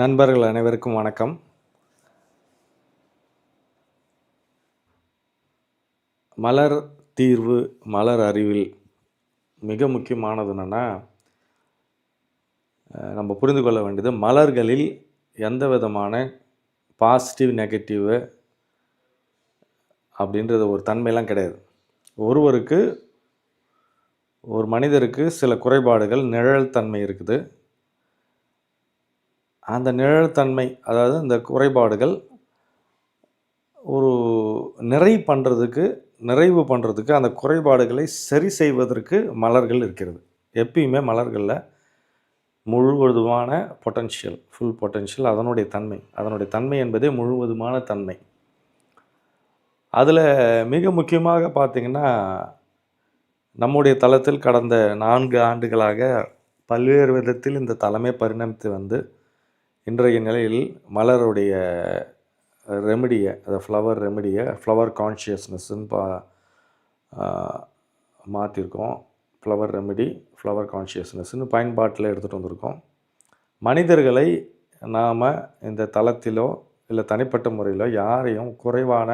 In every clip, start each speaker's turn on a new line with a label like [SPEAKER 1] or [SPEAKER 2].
[SPEAKER 1] நண்பர்கள் அனைவருக்கும் வணக்கம். மலர் தீர்வு மலர் அறிவில் மிக முக்கியமானது என்னென்னா நம்ம புரிந்து கொள்ள வேண்டியது மலர்களில் எந்த விதமான பாசிட்டிவ் நெகட்டிவு அப்படின்றது ஒரு தன்மையெல்லாம் கிடையாது. ஒருவருக்கு ஒரு மனிதருக்கு சில குறைபாடுகள் நிழல் தன்மை இருக்குது. அந்த நிழல் தன்மை அதாவது இந்த குறைபாடுகள் ஒரு நிறை பண்ணுறதுக்கு நிறைவு பண்ணுறதுக்கு அந்த குறைபாடுகளை சரி செய்வதற்கு மலர்கள் இருக்கிறது. எப்பயுமே மலர்களில் முழுவதுமான பொட்டன்ஷியல் ஃபுல் பொட்டன்ஷியல் அதனுடைய தன்மை. அதனுடைய தன்மை என்பதே முழுவதுமான தன்மை. அதில் மிக முக்கியமாக பார்த்திங்கன்னா நம்முடைய தளத்தில் கடந்த நான்கு ஆண்டுகளாக பல்வேறு விதத்தில் இந்த தளமே பரிணமித்து வந்து இன்றைய நிலையில் மலருடைய ரெமடியை அதை ஃப்ளவர் ரெமடியை ஃப்ளவர் கான்ஷியஸ்னஸ்ன்னு பா மாற்றிருக்கோம் ஃப்ளவர் ரெமெடி ஃப்ளவர் கான்ஷியஸ்னஸ்ன்னு பயன்பாட்டில் எடுத்துகிட்டு வந்திருக்கோம். மனிதர்களை நாம் இந்த தளத்திலோ இல்லை தனிப்பட்ட முறையிலோ யாரையும் குறைவான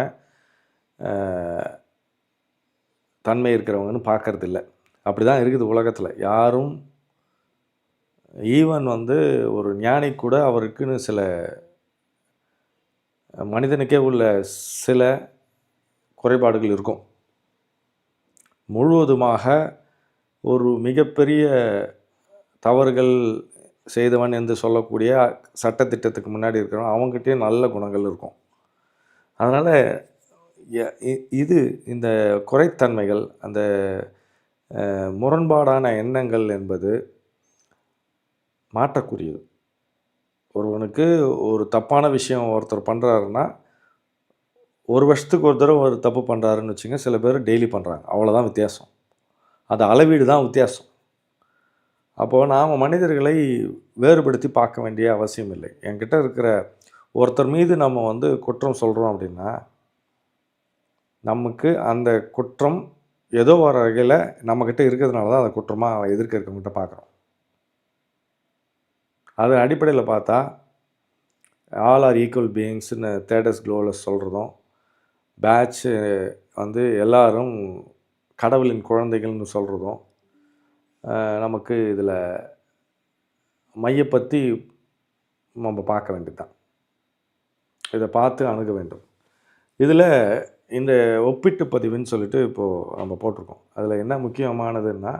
[SPEAKER 1] தன்மை இருக்கிறவங்கன்னு பார்க்கறதில்ல. அப்படி தான் இருக்குது உலகத்தில். யாரும் ஈவன் வந்து ஒரு ஞானி கூட அவருக்குன்னு சில மனிதனுக்கே உள்ள சில குறைபாடுகள் இருக்கும். முழுவதுமாக ஒரு மிகப்பெரிய தவறுகள் செய்தவன் என்று சொல்லக்கூடிய சட்டத்திட்டத்துக்கு முன்னாடி இருக்கிறவன் அவங்ககிட்டயும் நல்ல குணங்கள் இருக்கும். அதனால் இது இந்த குறைத்தன்மைகள் அந்த முரண்பாடான எண்ணங்கள் என்பது மாற்றக்கூடியது. ஒருவனுக்கு ஒரு தப்பான விஷயம் ஒருத்தர் பண்ணுறாருன்னா ஒரு வருஷத்துக்கு ஒரு தடவை ஒரு தப்பு பண்ணுறாருன்னு வச்சுங்க சில பேர் டெய்லி பண்ணுறாங்க அவ்வளோதான் வித்தியாசம். அது அளவீடு தான் வித்தியாசம். அப்போது நாம் மனிதர்களை வேறுபடுத்தி பார்க்க வேண்டிய அவசியம் இல்லை. என்கிட்ட இருக்கிற ஒருத்தர் மீது நம்ம வந்து குற்றம் சொல்கிறோம் அப்படின்னா நமக்கு அந்த குற்றம் ஏதோ ஒரு வகையில் நம்மக்கிட்ட இருக்கிறதுனால தான் அந்த குற்றமாக எதிர்க்க இருக்கவங்ககிட்ட பார்க்குறோம். அது அடிப்படையில் பார்த்தா ஆல் ஆர் ஈக்குவல் பீயிங்ஸ்னு தேட்டஸ் க்ளோவில் சொல்கிறதும் பேட்ச் வந்து எல்லாரும் கடவுளின் குழந்தைகள்னு சொல்கிறதும் நமக்கு இதில் மையப்பற்றி நம்ம பார்க்க வேண்டியதுதான். இதை பார்த்து அணுக வேண்டும். இதில் இந்த ஒப்பிட்டு பதிவுன்னு சொல்லிட்டு இப்போது நம்ம போட்டிருக்கோம். அதில் என்ன முக்கியமானதுன்னா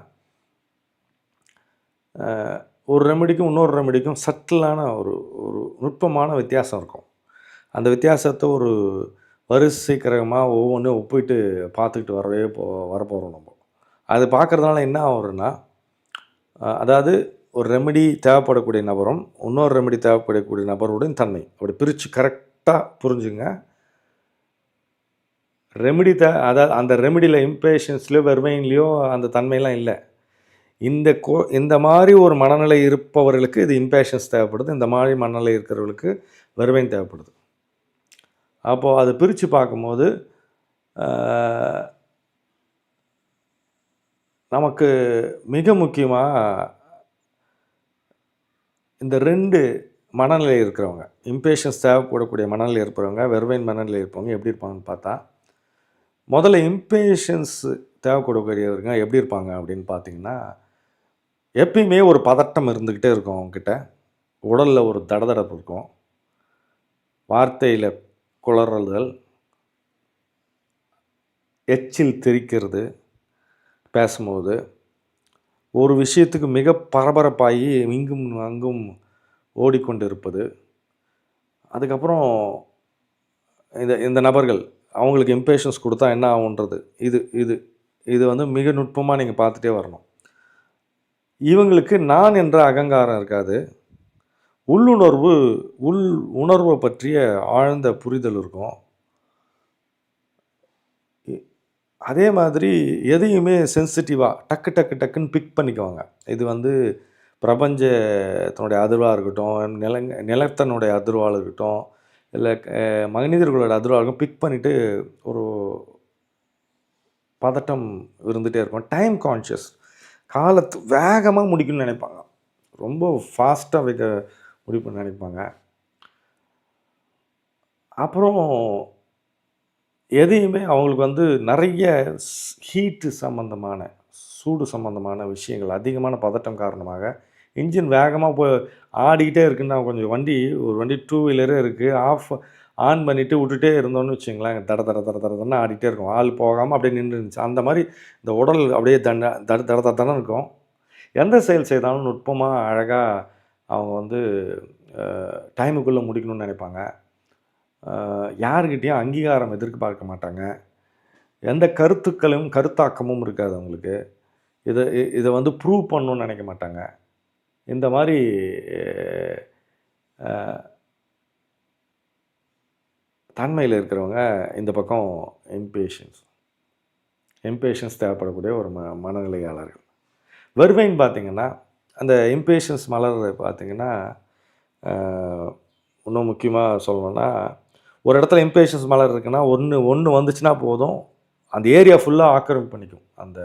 [SPEAKER 1] ஒரு ரெமெடிக்கும் இன்னொரு ரெமெடிக்கும் சட்டிலான ஒரு ஒரு நுட்பமான வித்தியாசம் இருக்கும். அந்த வித்தியாசத்தை ஒரு வரிசை கிரகமாக ஒவ்வொன்றும் ஒப்பிட்டு பார்த்துக்கிட்டு வரவே போ வரப்போகிறோம் நம்ம. அது பார்க்குறதுனால என்ன ஆகும்னா அதாவது ஒரு ரெமெடி தேவைப்படக்கூடிய நபரும் இன்னொரு ரெமெடி தேவைப்படக்கூடிய நபருடன் தன்மை. அப்படி பிரித்து கரெக்டாக புரிஞ்சுங்க. ரெமெடி த அதாவது அந்த ரெமெடியில் இம்பேஷன்ஸ்லையோ வெறுமையிலையோ அந்த தன்மையெல்லாம் இல்லை. இந்த கோ இந்த மாதிரி ஒரு மனநிலை இருப்பவர்களுக்கு இது இம்பேஷன்ஸ் தேவைப்படுது. இந்த மாதிரி மனநிலை இருக்கிறவர்களுக்கு வெர்வைன் தேவைப்படுது. அப்போது அதை பிரித்து பார்க்கும்போது நமக்கு மிக முக்கியமாக இந்த ரெண்டு மனநிலை இருக்கிறவங்க இம்பேஷன்ஸ் தேவைப்படக்கூடிய மனநிலை இருக்கிறவங்க வெர்வைன் மனநிலை இருப்பவங்க எப்படி இருப்பாங்கன்னு பார்த்தா முதல்ல இம்பேஷன்ஸ் தேவைப்படக்கூடியவருங்க எப்படி இருப்பாங்க அப்படின்னு பார்த்தீங்கன்னா எப்பயுமே ஒரு பதட்டம் இருந்துக்கிட்டே இருக்கும் அவங்கக்கிட்ட உடலில் ஒரு தடதடப்பு இருக்கும். வார்த்தையில் குளறல்கள் எச்சில் தெரிக்கிறது பேசும்போது ஒரு விஷயத்துக்கு மிக பரபரப்பாகி இங்கும் அங்கும் ஓடிக்கொண்டு இருப்பது அதுக்கப்புறம் இந்த இந்த நபர்கள் அவங்களுக்கு இம்பேஷன்ஸ் கொடுத்தா என்ன ஆகுன்றது? இது இது இது வந்து மிக நுட்பமாக நீங்கள் பார்த்துட்டே வரணும். இவங்களுக்கு நான் என்ற அகங்காரம் இருக்காது. உள்ளுணர்வு உள் உணர்வை பற்றிய ஆழ்ந்த புரிதல் இருக்கும். இ- அதே மாதிரி எதையுமே சென்சிட்டிவாக டக்கு டக்கு டக்குன்னு பிக் பண்ணிக்குவாங்க. இது வந்து பிரபஞ்சத்தினுடைய அதிர்வாக இருக்கட்டும் நிலங்க நிலத்தனுடைய அதிர்வாக இருக்கட்டும் இல்லை மனிதர்களோட அதிர்வாக இருக்கும் பிக் பண்ணிவிட்டு ஒரு பதட்டம் இருந்துகிட்டே இருக்கும். டைம் கான்ஷியஸ் காலத்து வேகமாக முடிக்கணும்னு நினைப்பாங்க. ரொம்ப ஃபாஸ்ட்டாக வைக்க முடிப்பு நினைப்பாங்க. அப்புறம் எதையுமே அவங்களுக்கு வந்து நிறைய ஹீட்டு சம்மந்தமான சூடு சம்மந்தமான விஷயங்கள் அதிகமான பதட்டம் காரணமாக இன்ஜின் வேகமாக போய் ஆடிக்கிட்டே இருக்குன்னா கொஞ்சம் வண்டி ஒரு வண்டி டூ வீலரே இருக்குது ஆஃப் ஆன் பண்ணிவிட்டு விட்டுட்டே இருந்தோம்னு வச்சுங்களேன். தட தட தட தட தடன்னு ஆடிட்டே இருக்கும். ஆள் போகாமல் அப்படியே நின்று இருந்துச்சு அந்த மாதிரி இந்த உடல் அப்படியே தண்ட தட தட தடன்னு இருக்கும். எந்த செயல் செய்தாலும் நுட்பமாக அழகாக அவங்க வந்து டைமுக்குள்ளே முடிக்கணும்னு நினைப்பாங்க. யாருக்கிட்டேயும் அங்கீகாரம் எதிர்பார்க்க மாட்டாங்க. எந்த கருத்துக்களும் கருத்தாக்கமும் இருக்காது அவங்களுக்கு. இதை இதை வந்து ப்ரூவ் பண்ணணும்னு நினைக்க மாட்டாங்க. இந்த மாதிரி தன்மையில் இருக்கிறவங்க இந்த பக்கம் இம்பேஷன்ஸ் இம்பேஷன்ஸ் தேவைப்படக்கூடிய ஒரு ம மனநிலையாளர்கள். வருவைன்னு பார்த்திங்கன்னா அந்த இம்பேஷன்ஸ் மலர் பார்த்திங்கன்னா இன்னும் முக்கியமாக சொல்லணும்னா ஒரு இடத்துல இம்பேஷன்ஸ் மலர் இருக்குன்னா ஒன்று ஒன்று வந்துச்சுன்னா போதும் அந்த ஏரியா ஃபுல்லாக ஆக்கிரமிப்பு பண்ணிக்கும் அந்த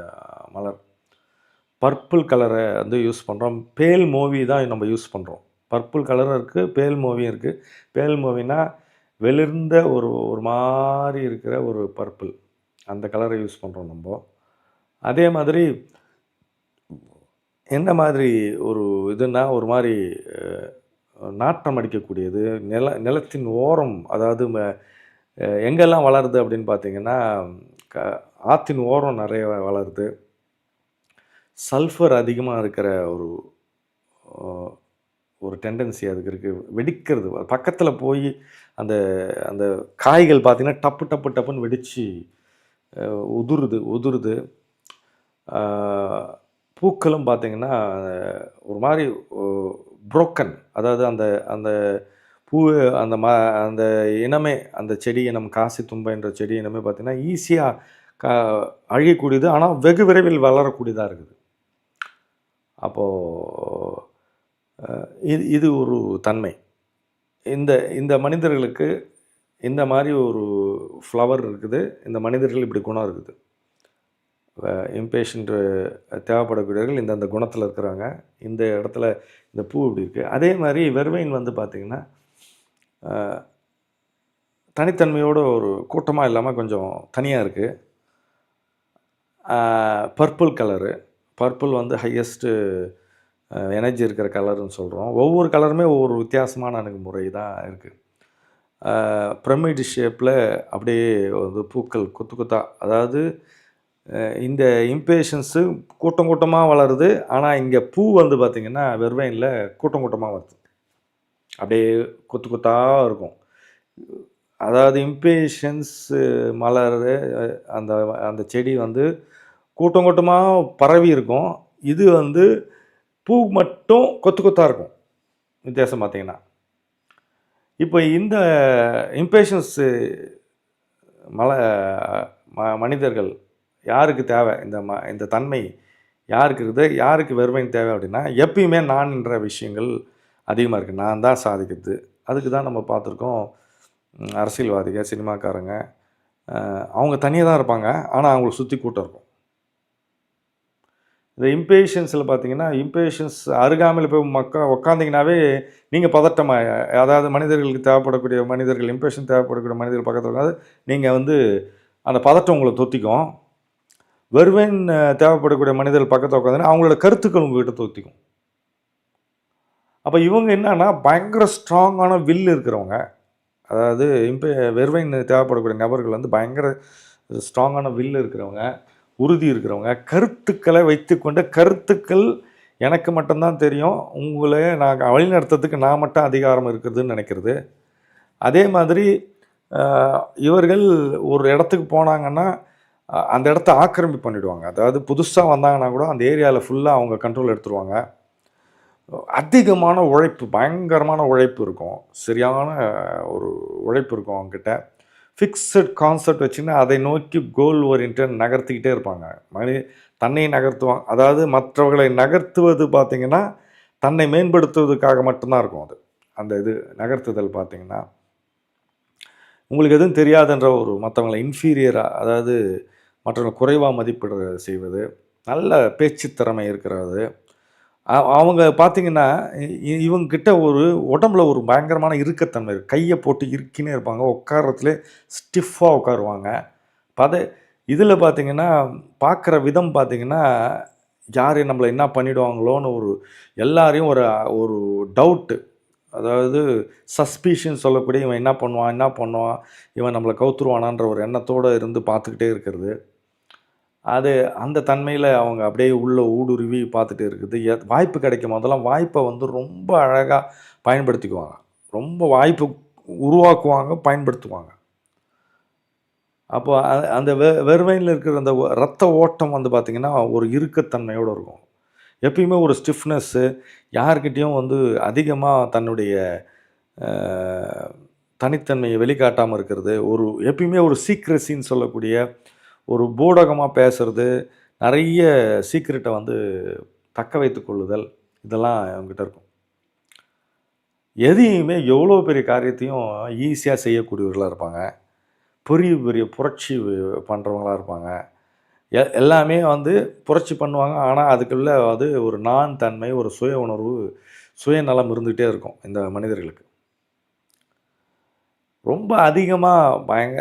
[SPEAKER 1] மலர். பர்பிள் கலரை வந்து யூஸ் பண்ணுறோம் பேல் மூவி தான் நம்ம யூஸ் பண்ணுறோம் பர்பிள் கலரும் இருக்குது பேல் மூவியும் இருக்குது பேல் மூவினா வெளிர்ந்த ஒரு ஒரு மாதிரி இருக்கிற ஒரு பர்பிள். அந்த கலரை யூஸ் பண்ணுறோம் நம்ம. அதே மாதிரி என்ன மாதிரி ஒரு இதுன்னா ஒரு மாதிரி நாட்டம் நாற்றம் அடிக்கக்கூடியது நில நிலத்தின் ஓரம் அதாவது ம- எங்கெல்லாம் வளருது அப்படின்னு பார்த்தீங்கன்னா க ஆற்றின் ஓரம் நிறைய வளருது. சல்ஃபர் அதிகமாக இருக்கிற ஒரு ஒரு டெண்டன்சி அதுக்கு இருக்குது வெடிக்கிறது பக்கத்தில் போய் அந்த அந்த காய்கள் பார்த்திங்கன்னா டப்பு டப்பு டப்புன்னு வெடித்து உதிருது உதிருது. பூக்களும் பார்த்தீங்கன்னா ஒரு மாதிரி புரோக்கன் அதாவது அந்த அந்த பூ அந்த ம அந்த இனமே அந்த செடி இனம் காசி தும்பை என்ற செடி இனமே பார்த்திங்கன்னா ஈஸியாக க அழியக்கூடியது. ஆனால் வெகு விரைவில் வளரக்கூடியதாக இருக்குது. அப்போது இது இது ஒரு தன்மை. இந்த இந்த மனிதர்களுக்கு இந்த மாதிரி ஒரு ஃப்ளவர் இருக்குது. இந்த மனிதர்கள் இப்படி குணம் இருக்குது. இம்பேஷண்ட்டு தேவைப்படக்கூடியவர்கள் இந்தந்த குணத்தில் இருக்கிறாங்க. இந்த இடத்துல இந்த பூ இப்படி இருக்குது அதே மாதிரி வெர்வைன் வந்து பார்த்திங்கன்னா தனித்தன்மையோடு தனித்தன்மையோட ஒரு கூட்டமாக இல்லாமல் கொஞ்சம் தனியாக இருக்குது பர்பிள் கலரு பர்பிள் வந்து ஹையஸ்ட்டு எனர்ஜி இருக்கிற கலர்னு சொல்கிறோம் ஒவ்வொரு கலருமே ஒவ்வொரு வித்தியாசமான அணுகுமுறை தான் இருக்குது பிரமிட் ஷேப்பில் அப்படியே வந்து பூக்கள் கொத்து கொத்தா அதாவது இந்த இம்பேஷன்ஸு கூட்டம் கூட்டமாக வளருது. ஆனால் இங்கே பூ வந்து பார்த்திங்கன்னா வெர்வைனில் கூட்டம் கூட்டமாக வருது. அப்படியே கொத்து கொத்தாக இருக்கும். அதாவது இம்பேஷன்ஸ் மலர் அந்த அந்த செடி வந்து கூட்டம் கூட்டமாக பரவி இருக்கும். இது வந்து பூ மட்டும் கொத்து கொத்தாக இருக்கும். வித்தியாசம் பார்த்தீங்கன்னா. இப்போ இந்த இம்பேஷன்ஸு மலை ம மனிதர்கள் யாருக்கு தேவை? இந்த ம இந்த தன்மை யாருக்கு இருக்குது? யாருக்கு வெறுமைன்னு தேவை அப்படின்னா எப்பயுமே நான்ன்ற விஷயங்கள் அதிகமாக இருக்குது நான் தான் சாதிக்கிறது. அதுக்கு தான் நம்ம பார்த்துருக்கோம் அரசியல்வாதிகள் சினிமாக்காரங்க அவங்க தனியாக தான் இருப்பாங்க. ஆனால் அவங்கள சுற்றி கூட்டம் இருக்கும். இந்த இம்பேஷன்ஸில் பார்த்தீங்கன்னா இம்பேஷன்ஸ் அருகாமையில் போய் மக்கா உக்காந்திங்கனாவே நீங்கள் பதட்டமாக அதாவது மனிதர்களுக்கு தேவைப்படக்கூடிய மனிதர்கள் இம்பேஷன் தேவைப்படக்கூடிய மனிதர்கள் பக்கத்தில் இருக்காது நீங்கள் வந்து அந்த பதட்டம் உங்களை தொத்திக்கும். வெறுவன் தேவைப்படக்கூடிய மனிதர்கள் பக்கத்தில் உட்காந்து அவங்களோட கருத்துக்கள் உங்ககிட்ட தொத்திக்கும். அப்போ இவங்க என்னன்னா பயங்கர ஸ்ட்ராங்கான வில் இருக்கிறவங்க. அதாவது இம்பே வெறுவைன் தேவைப்படக்கூடிய நபர்கள் வந்து பயங்கர ஸ்ட்ராங்கான வில் இருக்கிறவங்க. உறுதி இருக்கிறவங்க. கருத்துக்களை வைத்துக்கொண்ட கருத்துக்கள் எனக்கு மட்டும்தான் தெரியும். உங்களை நான் வழிநடத்துறதுக்கு நான் மட்டும் அதிகாரம் இருக்கிறதுன்னு நினைக்கிறது. அதே மாதிரி இவர்கள் ஒரு இடத்துக்கு போனாங்கன்னா அந்த இடத்த ஆக்கிரமிப்பு பண்ணிவிடுவாங்க அதாவது புதுசாக வந்தாங்கன்னா கூட அந்த ஏரியாவில் ஃபுல்லாக அவங்க கண்ட்ரோல் எடுத்துருவாங்க. அதிகமான உழைப்பு பயங்கரமான உழைப்பு இருக்கும். சரியான ஒரு உழைப்பு இருக்கும் அவங்கக்கிட்ட ஃபிக்ஸட் கான்செப்ட் வச்சுன்னா அதை நோக்கி கோல் ஓரியன்ட் நகர்த்திக்கிட்டே இருப்பாங்க. மனி தன்னை நகர்த்துவாங்க அதாவது மற்றவர்களை நகர்த்துவது பார்த்திங்கன்னா தன்னை மேம்படுத்துவதற்காக மட்டும்தான் இருக்கும் அது. அந்த இது நகர்த்துதல் பார்த்தீங்கன்னா உங்களுக்கு எதுவும் தெரியாதுன்ற ஒரு மற்றவங்களை இன்ஃபீரியராக அதாவது மற்றவங்களை குறைவாக மதிப்பிட செய்வது நல்ல பேச்சு திறமை இருக்கிறது. அவங்க பார்த்தீங்கன்னா இ- இவங்க கிட்ட ஒரு உடம்புல ஒரு பயங்கரமான இறுக்கத்தன்மை இருக்குது கையை போட்டு இருக்கின்னு இருப்பாங்க. உட்காரத்துல ஸ்டிஃபாக உட்காருவாங்க. பத இதில் பார்த்தீங்கன்னா பார்க்குற விதம் பார்த்தீங்கன்னா யார் நம்மளை என்ன பண்ணிடுவாங்களோன்னு ஒரு எல்லாரையும் ஒரு ஒரு டவுட்டு அதாவது சஸ்பீஷன் சொல்லக்கூடிய இவன் என்ன பண்ணுவான் என்ன பண்ணுவான் இவன் நம்மளை கவுத்துருவானான்ற ஒரு எண்ணத்தோடு இருந்து பார்த்துக்கிட்டே இருக்கிறது. அது அந்த தன்மையில் அவங்க அப்படியே உள்ள ஊடுருவி பார்த்துட்டு இருக்குது. எத்- வாய்ப்பு கிடைக்கும் போதெல்லாம் வாய்ப்பை வந்து ரொம்ப அழகாக பயன்படுத்திக்குவாங்க. ரொம்ப வாய்ப்பு உருவாக்குவாங்க பயன்படுத்துவாங்க. அப்போ அந்த வெ வெறுவையில் இருக்கிற அந்த ரத்த ஓட்டம் வந்து பார்த்திங்கன்னா ஒரு இறுக்கத்தன்மையோடு இருக்கும். எப்பயுமே ஒரு ஸ்டிஃப்னஸ்ஸு யார்கிட்டேயும் வந்து அதிகமாக தன்னுடைய தனித்தன்மையை வெளிக்காட்டாமல் இருக்கிறது. ஒரு எப்பயுமே ஒரு சீக்ரஸின்னு சொல்லக்கூடிய ஒரு பூடகமாக பேசுறது நிறைய சீக்ரெட்டை வந்து தக்க வைத்து கொள்ளுதல் இதெல்லாம் அவங்ககிட்ட இருக்கும். எதையுமே எவ்வளோ பெரிய காரியத்தையும் ஈஸியாக செய்யக்கூடியவர்களாக இருப்பாங்க. பெரிய பெரிய புரட்சி பண்ணுறவங்களா இருப்பாங்க. எ எல்லாமே வந்து புரட்சி பண்ணுவாங்க. ஆனால் அதுக்குள்ளே அது ஒரு நான் தன்மை ஒரு சுய உணர்வு சுயநலம் இருந்துகிட்டே இருக்கும் இந்த மனிதர்களுக்கு. ரொம்ப அதிகமாக பயங்க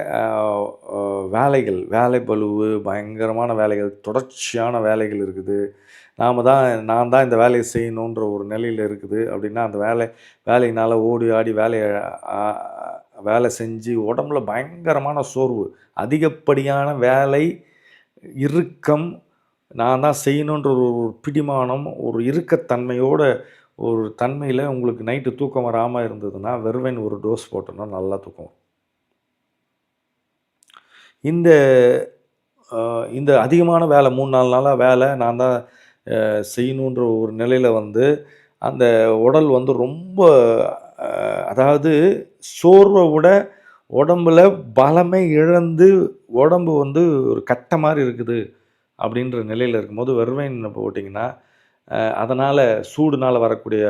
[SPEAKER 1] வேலைகள் வேலை பழுவு பயங்கரமான வேலைகள் தொடர்ச்சியான வேலைகள் இருக்குது. நாம் தான் நான் தான் இந்த வேலையை செய்யணுன்ற ஒரு நிலையில் இருக்குது. அப்படின்னா அந்த வேலை வேலையினால் ஓடி ஆடி வேலையை வேலை செஞ்சு உடம்புல பயங்கரமான சோர்வு அதிகப்படியான வேலை இறுக்கம் நான் தான் செய்யணுன்ற ஒரு ஒரு பிடிமானம் ஒரு இறுக்கத்தன்மையோட ஒரு தன்மையில் உங்களுக்கு நைட்டு தூக்கம் வராமல் இருந்ததுன்னா வெறுவன் ஒரு டோஸ் போட்டோன்னா நல்லா தூக்கம் வரும். இந்த இந்த அதிகமான வேலை மூணு நாலு நாளாக வேலை நான் தான் செய்யணுன்ற ஒரு நிலையில் வந்து அந்த உடல் வந்து ரொம்ப அதாவது சோர்வை விட உடம்புல பலமே இழந்து உடம்பு வந்து ஒரு கட்டை மாதிரி இருக்குது அப்படின்ற நிலையில் இருக்கும்போது வெறுவைன் போட்டிங்கன்னா அதனால் சூடுனால் வரக்கூடிய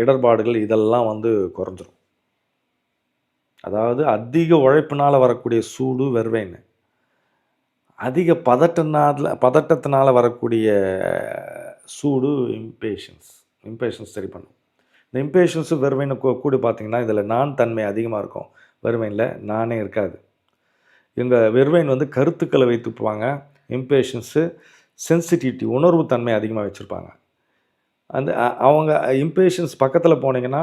[SPEAKER 1] இடர்பாடுகள் இதெல்லாம் வந்து குறைஞ்சிரும். அதாவது அதிக உழைப்பினால் வரக்கூடிய சூடு வெறுவைன்னு. அதிக பதட்டனால பதட்டத்தினால் வரக்கூடிய சூடு இம்பேஷன்ஸ் இம்பேஷன்ஸ் சரி பண்ணும். இந்த இம்பேஷன்ஸு வெறுமைன்னு கூட பார்த்திங்கன்னா இதில் நான் தன்மை அதிகமாக இருக்கும். வெறுமையில் நானே இருக்காது. எங்கள் வெறுமைன் வந்து கருத்துக்களை வைத்துப்பாங்க. இம்பேஷன்ஸு சென்சிட்டிவிட்டி உணர்வு தன்மை அதிகமாக வச்சுருப்பாங்க. அந்த அவங்க இம்பேஷன்ஸ் பக்கத்தில் போனீங்கன்னா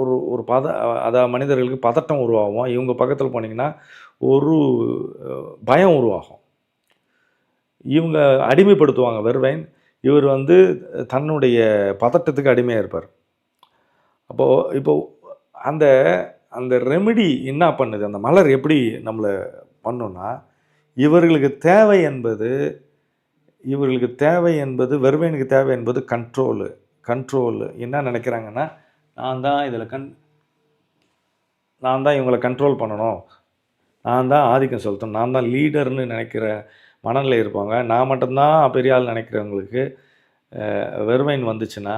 [SPEAKER 1] ஒரு ஒரு பத அதாவது மனிதர்களுக்கு பதட்டம் உருவாகும். இவங்க பக்கத்தில் போனீங்கன்னா ஒரு பயம் உருவாகும். இவங்க அடிமைப்படுத்துவாங்க வெறுவைன். இவர் வந்து தன்னுடைய பதட்டத்துக்கு அடிமையாக இருப்பார். அப்போது இப்போ அந்த அந்த ரெமெடி என்ன பண்ணுது? அந்த மலர் எப்படி நம்மளை பண்ணோன்னா இவர்களுக்கு தேவை என்பது இவர்களுக்கு தேவை என்பது வெறுமைனுக்கு தேவை என்பது கண்ட்ரோலு கண்ட்ரோலு என்ன நினைக்கிறாங்கன்னா நான் தான் இதில் கண் நான் தான் இவங்களை கண்ட்ரோல் பண்ணணும். நான் தான் ஆதிக்கம் செலுத்தணும். நான் தான் லீடர்னு நினைக்கிற மனநிலை இருப்பாங்க. நான் மட்டும்தான் பெரிய ஆள் நினைக்கிறவங்களுக்கு வெறுமைன் வந்துச்சுன்னா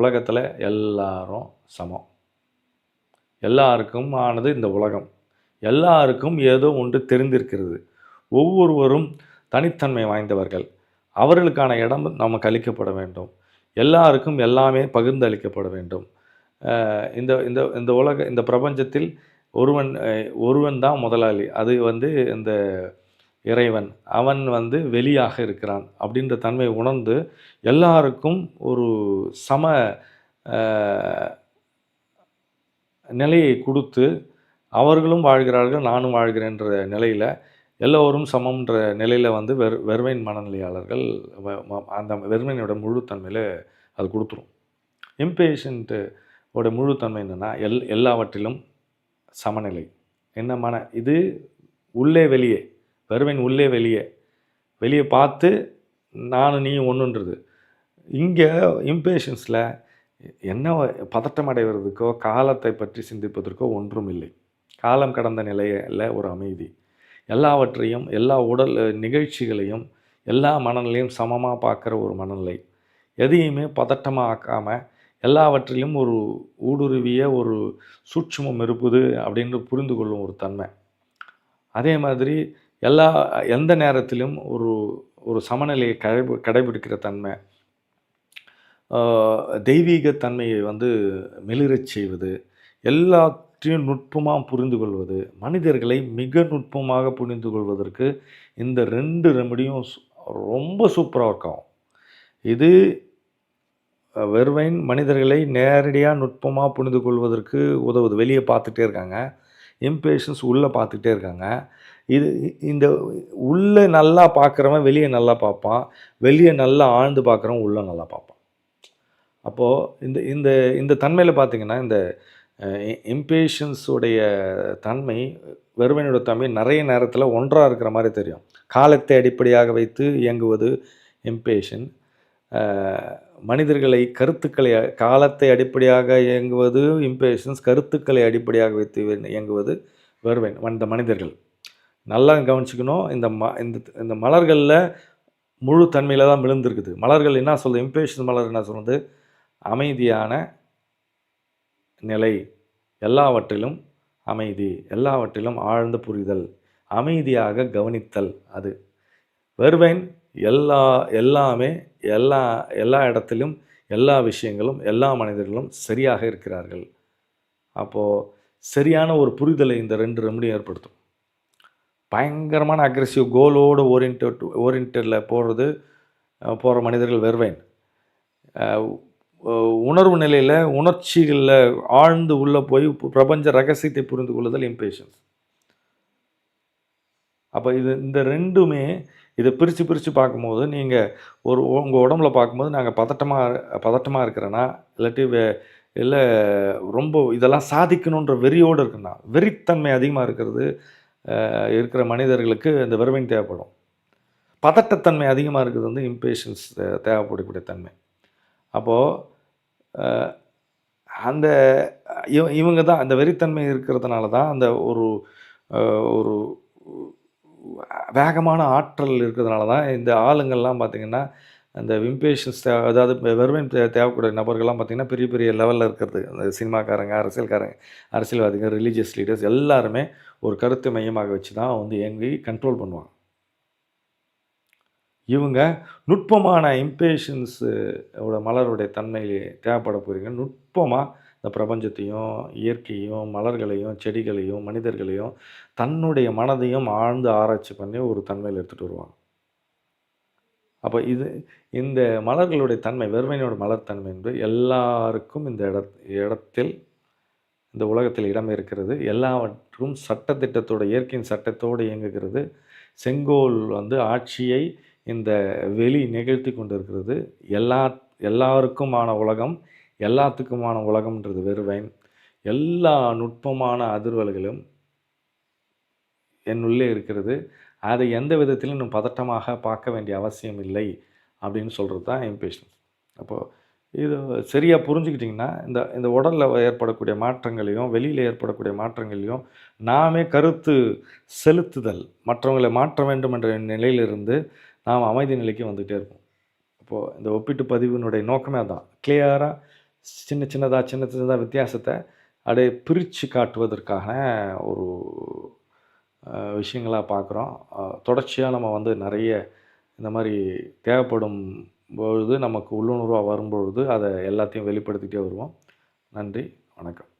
[SPEAKER 1] உலகத்தில் எல்லாரும் சமம். எல்லாருக்கும் ஆனது இந்த உலகம். எல்லாருக்கும் ஏதோ ஒன்று தெரிந்திருக்கிறது. ஒவ்வொருவரும் தனித்தன்மை வாய்ந்தவர்கள். அவர்களுக்கான இடம் நம்ம கழிக்கப்பட வேண்டும். எல்லாருக்கும் எல்லாமே பகிர்ந்து அளிக்கப்பட வேண்டும். இந்த இந்த இந்த உலக இந்த பிரபஞ்சத்தில் ஒருவன் ஒருவன் தான் முதலாளி. அது வந்து இந்த இறைவன். அவன் வந்து வெளியாக இருக்கிறான் அப்படின்ற தன்மையை உணர்ந்து எல்லாருக்கும் ஒரு சம நிலையை கொடுத்து அவர்களும் வாழ்கிறார்கள் நானும் வாழ்கிறேன்ற நிலையில் எல்லோரும் சமம்ன்ற நிலையில் வந்து வெறு வெறுமையின் மனநிலையாளர்கள் வ- அந்த வெறுமையினோட முழுத்தன்மையில் அது கொடுத்துரும். இம்பேஷண்ட்டு ஓட முழுத்தன்மை என்னென்னா எல் எல்லாவற்றிலும் சமநிலை. என்ன மன இது உள்ளே வெளியே வெறுமையின் உள்ளே வெளியே வெளியே பார்த்து நானும் நீயும் ஒன்றுன்றது இங்கே இம்பேஷன்ஸில் என்ன பதட்டம் அடைவதற்கோ காலத்தை பற்றி சிந்திப்பதற்கோ ஒன்றும் இல்லை. காலம் கடந்த நிலையில் ஒரு அமைதி. எல்லாவற்றையும் எல்லா உடல் நிகழ்ச்சிகளையும் எல்லா மனநிலையும் சமமாக பார்க்குற ஒரு மனநிலை. எதையுமே பதட்டமாக ஆக்காமல் எல்லாவற்றிலும் ஒரு ஊடுருவிய ஒரு சூட்சுமம் இருப்புது அப்படின்னு புரிந்து கொள்ளும் ஒரு தன்மை. அதே மாதிரி எல்லா எந்த நேரத்திலும் ஒரு ஒரு சமநிலையை கடை கடைபிடிக்கிற தன்மை. தெய்வீக தன்மையை வந்து மெளிரச் செய்வது எல்லா பற்றியும் நுட்பமாக புரிந்து கொள்வது மனிதர்களை மிக நுட்பமாக புரிந்து கொள்வதற்கு இந்த ரெண்டு ரெமடியும் ரொம்ப சூப்பராக இருக்கும் இது வெறுவைன் மனிதர்களை நேரடியாக நுட்பமாக புரிந்து கொள்வதற்கு உதவுது. வெளியே பார்த்துட்டே இருக்காங்க. இம்பேஷன்ஸ் உள்ளே பார்த்துட்டே இருக்காங்க. இது இந்த உள்ளே நல்லா பார்க்குறவன் வெளியே நல்லா பார்ப்பான். வெளியே நல்லா ஆழ்ந்து பார்க்குறவன் உள்ளே நல்லா பார்ப்பான். அப்போது இந்த இந்த இந்த தன்மையில் பார்த்திங்கன்னா இந்த இம்பேஷன்ஸுடைய தன்மை வெறுமையோட தன்மை நிறைய நேரத்தில் ஒன்றாக இருக்கிற மாதிரி தெரியும். காலத்தை அடிப்படையாக வைத்து இயங்குவது இம்பேஷன் மனிதர்களை கருத்துக்களை காலத்தை அடிப்படையாக இயங்குவது இம்பேஷன்ஸ் கருத்துக்களை அடிப்படையாக வைத்து இயங்குவது வெறுவேன் வந்த மனிதர்கள். நல்லா கவனிச்சுக்கணும் இந்த ம இந்த இந்த மலர்களில் முழு தன்மையில் தான் விழுந்திருக்குது. மலர்கள் என்ன சொல்லுது? இம்பேஷன் மலர் என்ன சொல்கிறது அமைதியான நிலை எல்லாவற்றிலும் அமைதி எல்லாவற்றிலும் ஆழ்ந்த புரிதல் அமைதியாக கவனித்தல் அது. வருவேன் எல்லா எல்லாமே எல்லா எல்லா இடத்திலும் எல்லா விஷயங்களும் எல்லா மனிதர்களும் சரியாக இருக்கிறார்கள். அப்போது சரியான ஒரு புரிதலை இந்த ரெண்டு ரெமடியும் ஏற்படுத்தும். பயங்கரமான அக்ரெசிவ் கோலோடு ஓரியன்ட் ஓரியன்டில் போகிறது போகிற மனிதர்கள் வருவேன் உணர்வு நிலையில் உணர்ச்சிகளில் ஆழ்ந்து உள்ளே போய் பிரபஞ்ச ரகசியத்தை புரிந்து கொள்ளுதல் இம்பேஷன்ஸ் அப்போ இது இந்த ரெண்டுமே இதை பிரித்து பிரித்து பார்க்கும்போது நீங்கள் ஒரு உங்கள் உடம்புல பார்க்கும்போது நாங்கள் பதட்டமாக பதட்டமாக இருக்கிறேன்னா இல்லாட்டி வே இல்லை ரொம்ப இதெல்லாம் சாதிக்கணுன்ற வெறியோடு இருக்குன்னா வெறித்தன்மை அதிகமாக இருக்கிறது இருக்கிற மனிதர்களுக்கு இந்த வெறுமைன் தேவைப்படும். பதட்டத்தன்மை அதிகமாக இருக்கிறது வந்து இம்பேஷன்ஸ் தேவைப்படக்கூடிய தன்மை. அப்போது அந்த இவ இவங்க தான் அந்த வெறித்தன்மை இருக்கிறதுனால தான் அந்த ஒரு ஒரு வேகமான ஆற்றல் இருக்கிறதுனால தான் இந்த ஆளுங்கள்லாம் பார்த்திங்கன்னா அந்த விம்பேஷன்ஸ் தேவை அதாவது வெறுமை தே தேவைக்கூடிய நபர்கள்லாம் பார்த்திங்கன்னா பெரிய பெரிய லெவலில் இருக்கிறது. அந்த சினிமாக்காரங்க அரசியல்காரங்க அரசியல்வாதிகள் ரிலீஜியஸ் லீடர்ஸ் எல்லாருமே ஒரு கருத்து மையமாக வச்சு தான் வந்து இயங்கி கண்ட்ரோல் பண்ணுவாங்க. இவங்க நுட்பமான இம்பேஷன்ஸோட மலருடைய தன்மை தேவைப்பட போகிறீங்க நுட்பமாக இந்த பிரபஞ்சத்தையும் இயற்கையும் மலர்களையும் செடிகளையும் மனிதர்களையும் தன்னுடைய மனதையும் ஆழ்ந்து ஆராய்ச்சி பண்ணி ஒரு தன்மையில் எடுத்துகிட்டு வருவாங்க. அப்போ இது இந்த மலர்களுடைய தன்மை வெறுமையினோட மலர் தன்மை என்று எல்லாருக்கும் இந்த இட இடத்தில் இந்த உலகத்தில் இடம் இருக்கிறது எல்லாவற்றும் சட்டத்திட்டத்தோட இயற்கையின் சட்டத்தோடு இயங்குகிறது. செங்கோல் வந்து ஆட்சியை இந்த வெளி நிகழ்த்தி கொண்டு இருக்கிறது எல்லா எல்லாருக்குமான உலகம் எல்லாத்துக்குமான உலகம்ன்றது வெறுவைன் எல்லா நுட்பமான அதிர்வல்களும் என்னுள்ளே இருக்கிறது. அதை எந்த விதத்திலும் இன்னும் பதட்டமாக பார்க்க வேண்டிய அவசியம் இல்லை அப்படின்னு சொல்கிறது தான் இம்பேஷன்ஸ் அப்போது இது சரியாக புரிஞ்சுக்கிட்டிங்கன்னா இந்த இந்த உடலில் ஏற்படக்கூடிய மாற்றங்களையும் வெளியில் ஏற்படக்கூடிய மாற்றங்களையும் நாமே கருத்து செலுத்துதல் மற்றவங்களை மாற்ற வேண்டும் என்ற நிலையிலிருந்து நாம் அமைதி நிலைக்கு வந்துகிட்டே இருப்போம். இப்போது இந்த ஒப்பீட்டு பதிவினுடைய நோக்கமே அதுதான் கிளியராக சின்ன சின்னதாக சின்ன சின்னதாக வித்தியாசத்தை அப்படியே பிரித்து காட்டுவதற்கான ஒரு விஷயங்களாக பார்க்குறோம். தொடர்ச்சியாக நம்ம வந்து நிறைய இந்த மாதிரி தேவைப்படும் பொழுது நமக்கு உள்ளுணர்வாக வரும்பொழுது அதை எல்லாத்தையும் வெளிப்படுத்திகிட்டே வருவோம். நன்றி வணக்கம்.